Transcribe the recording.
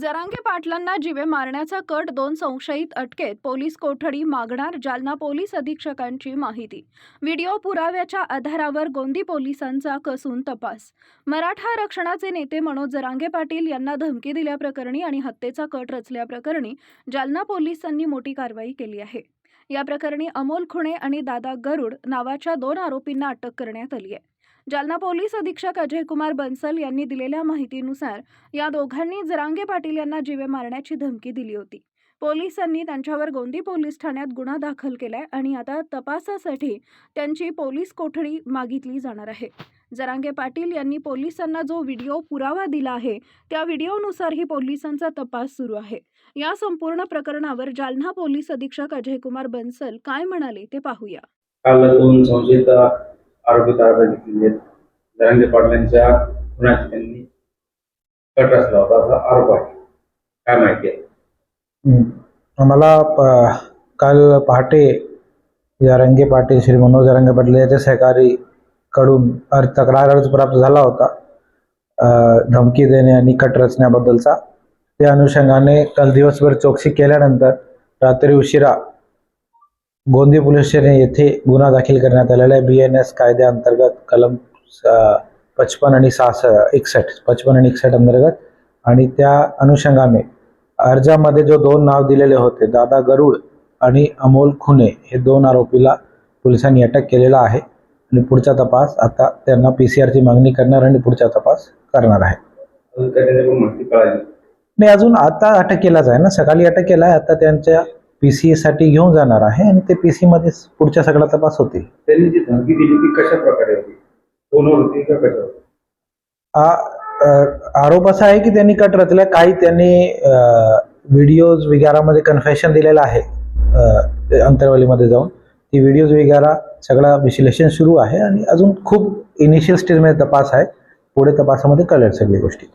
जरांगे पाटलांना जीवे मारण्याचा कट दोन संशयित अटकेत पोलीस कोठडी मागणार जालना पोलीस अधीक्षकांची माहिती. व्हिडिओ पुराव्याच्या आधारावर गोंदी पोलिसांचा कसून तपास. मराठा आरक्षणाचे नेते मनोज जरांगे पाटील यांना धमकी दिल्याप्रकरणी आणि हत्येचा कट रचल्याप्रकरणी जालना पोलिसांनी मोठी कारवाई केली आहे. या प्रकरणी अमोल खुणे आणि दादा गरुड नावाच्या दोन आरोपींना अटक करण्यात आली आहे. जालना पोलीस अधीक्षक अजयकुमार बन्सल यांनी दिलेल्या माहितीनुसार या दोघांनी जरांगे पाटील यांना जीवे मारण्याची धमकी दिली होती. पोलिसांनी त्यांच्यावर गोंदी पोलीस ठाण्यात गुन्हा दाखल केलाय आणि आता तपासासाठी त्यांची पोलीस कोठडी मागितली जाणार आहे. जरांगे पाटील यांनी पोलिसांना जो व्हिडिओ पुरावा दिला आहे त्या व्हिडिओनुसारही पोलिसांचा तपास सुरू आहे. या संपूर्ण प्रकरणावर जालना पोलीस अधीक्षक अजयकुमार बन्सल काय म्हणाले ते पाहूया. काल दोन संशयित आरोपी ताब्यात घेतलेले आहेत. जरांगे पाटलांच्या खुनाची त्यांनी कट रचला होता असा आरोप आहे. काय माहिती आहे? हम्म. आम्हाला काल पहाटे या रंगे पाटील श्री मनोज रंगे पाटील याच्या सहकारी कडून अर्ज तक्रार अर्ज प्राप्त झाला होता. धमकी देणे आणि कट रचण्याबद्दलचा. त्या अनुषंगाने काल दिवसभर चौकशी केल्यानंतर रात्री उशिरा गोंदी पोलीस स्टेशन येथे गुन्हा दाखल करण्यात आलेला आहे. बी एन एस कायद्याअंतर्गत कलम पचपन आणि सहासष्ट एकसष्ट पचपन आणि एकसष्ट अंतर्गत आणि त्या अनुषंगाने अर्जामध्ये जो दोन नाव दिलेले होते दादा गरुड आणि अमोल खुने हे दोन आरोपीला पोलिसांनी अटक केलेला आहे आणि पुढचा तपास आता त्यांना पी सी आरची मागणी करणार आणि पुढचा तपास करणार आहे. नाही अजून आता अटक केलाच आहे ना. सकाळी अटक केला आहे. आता त्यांच्या पी सी साठी घेऊन जाणार आहे आणि ते पी सी मध्ये पुढचा सगळा तपास होतील. त्यांनी जी धमकी दिली ती कशा प्रकारे होती? फोनवर होती का कशावर आ- अ, आरोप असा आहे की त्यांनी कट रचला काही त्यांनी व्हिडिओज वगैरेमध्ये कन्फेशन दिलेलं आहे अ, अंतरवालीमध्ये जाऊन. ती व्हिडिओज वगैरे सगळं विश्लेषण सुरू आहे आणि अजून खूप इनिशियल स्टेजमध्ये तपास आहे. पुढे तपासामध्ये कळेल सगळी गोष्टी.